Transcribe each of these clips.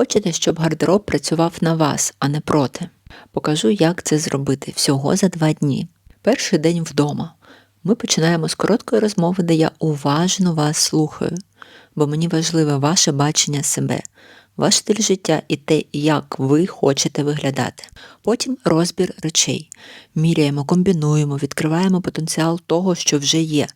Хочете, щоб гардероб працював на вас, а не проти? Покажу, як це зробити всього за два дні. Перший день вдома. Ми починаємо з короткої розмови, де я уважно вас слухаю, бо мені важливе ваше бачення себе, ваш стиль життя і те, як ви хочете виглядати. Потім розбір речей. Міряємо, комбінуємо, відкриваємо потенціал того, що вже є.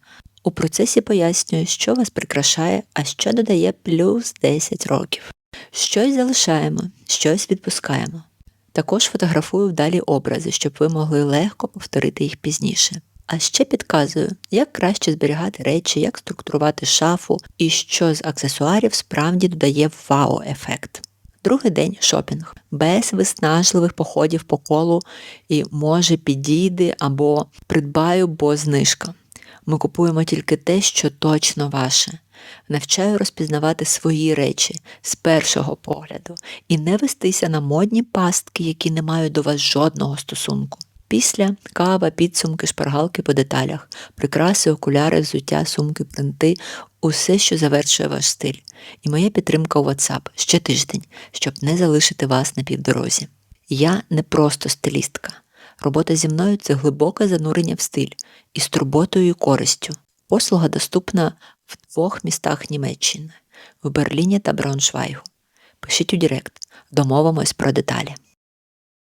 У процесі пояснюю, що вас прикрашає, а що додає плюс 10 років. Щось залишаємо, щось відпускаємо. Також фотографую вдалі образи, щоб ви могли легко повторити їх пізніше. А ще підказую, як краще зберігати речі, як структурувати шафу і що з аксесуарів справді додає вау-ефект. Другий день шопінг без виснажливих походів по колу і може підійди або придбаю, бо знижка. Ми купуємо тільки те, що точно ваше. Навчаю розпізнавати свої речі з першого погляду і не вестися на модні пастки, які не мають до вас жодного стосунку. Після кава, підсумки, шпаргалки по деталях, прикраси, окуляри, взуття, сумки, принти, усе, що завершує ваш стиль. І моя підтримка у WhatsApp ще тиждень, щоб не залишити вас на півдорозі. Я не просто стилістка. Робота зі мною це глибоке занурення в стиль із турботою і користю. Послуга доступна в двох містах Німеччини в Берліні та Брауншвайгу. Пишіть у Директ, домовимось про деталі.